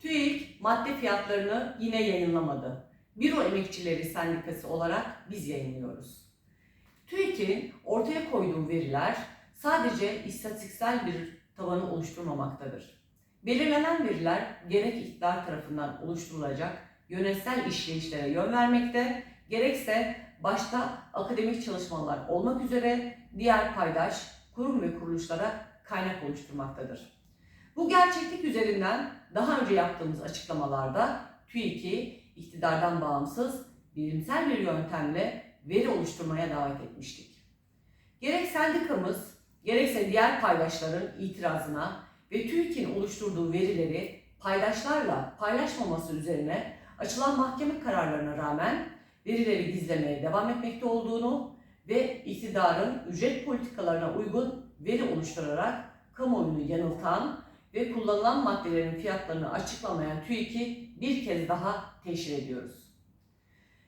TÜİK madde fiyatlarını yine yayınlamadı. Büro Emekçileri Sendikası olarak biz yayınlıyoruz. TÜİK'in ortaya koyduğu veriler sadece istatistiksel bir tabanı oluşturmamaktadır. Belirlenen veriler gerek iktidar tarafından oluşturulacak yönetsel işleyişlere yön vermekte, gerekse başta akademik çalışmalar olmak üzere diğer paydaş kurum ve kuruluşlara kaynak oluşturmaktadır. Bu gerçeklik üzerinden daha önce yaptığımız açıklamalarda TÜİK'i iktidardan bağımsız bilimsel bir yöntemle veri oluşturmaya davet etmiştik. Gerek sendikamız, gerekse diğer paydaşların itirazına ve TÜİK'in oluşturduğu verileri paydaşlarla paylaşmaması üzerine açılan mahkeme kararlarına rağmen verileri gizlemeye devam etmekte olduğunu ve iktidarın ücret politikalarına uygun veri oluşturarak kamuoyunu yanıltan ve kullanılan maddelerin fiyatlarını açıklamayan TÜİK'i bir kez daha teşhir ediyoruz.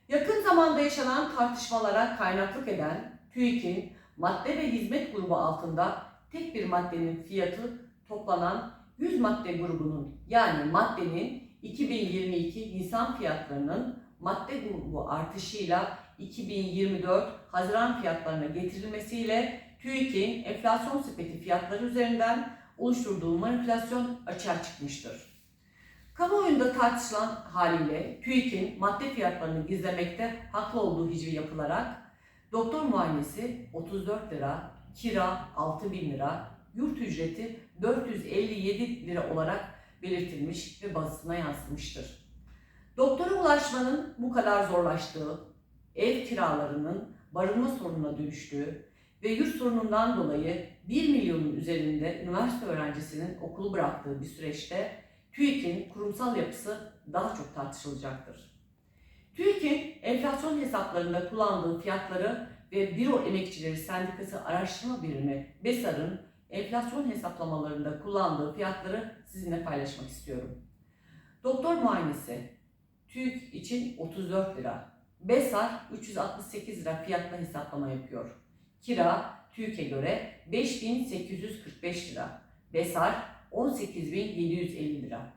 Yakın zamanda yaşanan tartışmalara kaynaklık eden TÜİK'in madde ve hizmet grubu altında tek bir maddenin fiyatı toplanan 100 madde grubunun yani maddenin 2022 Nisan fiyatlarının madde grubu artışıyla 2024 Haziran fiyatlarına getirilmesiyle TÜİK'in enflasyon sepeti fiyatları üzerinden oluşturduğu manipülasyon açığa çıkmıştır. Kamuoyunda tartışılan haliyle TÜİK'in madde fiyatlarını gizlemekte haklı olduğu hicvi yapılarak doktor muayenesi 34 lira, kira 6 bin lira, yurt ücreti 457 lira olarak belirtilmiş ve basına yansımıştır. Doktora ulaşmanın bu kadar zorlaştığı, ev kiralarının barınma sorununa dönüştüğü ve yurt sorunundan dolayı 1 milyonun üzerinde üniversite öğrencisinin okulu bıraktığı bir süreçte TÜİK'in kurumsal yapısı daha çok tartışılacaktır. TÜİK'in enflasyon hesaplarında kullandığı fiyatları ve Büro Emekçileri Sendikası Araştırma Birimi BESAR'ın enflasyon hesaplamalarında kullandığı fiyatları sizinle paylaşmak istiyorum. Doktor muayenesi TÜİK için 34 lira, BESAR 368 lira fiyatla hesaplama yapıyor. Kira TÜİK'e göre 5845 lira, BESAR 18750 lira.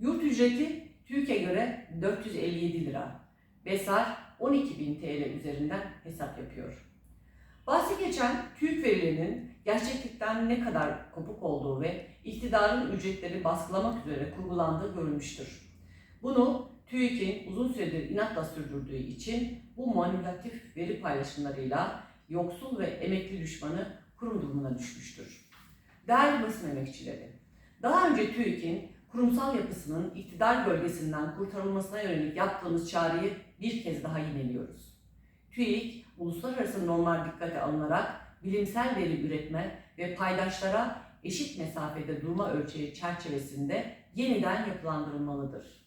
Yurt ücreti TÜİK'e göre 457 lira, BESAR 12.000 TL üzerinden hesap yapıyor. Bahsi geçen TÜİK verilerinin gerçeklikten ne kadar kopuk olduğu ve iktidarın ücretleri baskılamak üzere kurgulandığı görülmüştür. Bunu TÜİK'in uzun süredir inatla sürdürdüğü için bu manipülatif veri paylaşımlarıyla yoksul ve emekli düşmanı kurum durumuna düşmüştür. Değerli basın emekçileri, daha önce TÜİK'in kurumsal yapısının iktidar bölgesinden kurtarılmasına yönelik yaptığımız çağrıyı bir kez daha yineliyoruz. TÜİK, uluslararası normal dikkate alınarak bilimsel veri üretme ve paydaşlara eşit mesafede durma ölçeği çerçevesinde yeniden yapılandırılmalıdır.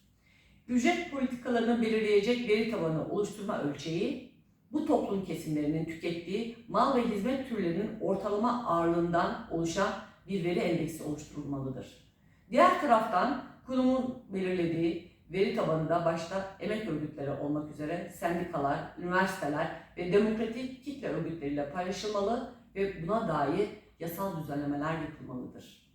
Ücret politikalarını belirleyecek veri tabanı oluşturma ölçeği, bu toplum kesimlerinin tükettiği mal ve hizmet türlerinin ortalama ağırlığından oluşan bir veri endeksi oluşturulmalıdır. Diğer taraftan kurumun belirlediği veri tabanında başta emek örgütleri olmak üzere sendikalar, üniversiteler ve demokratik kitle örgütleriyle paylaşılmalı ve buna dair yasal düzenlemeler yapılmalıdır.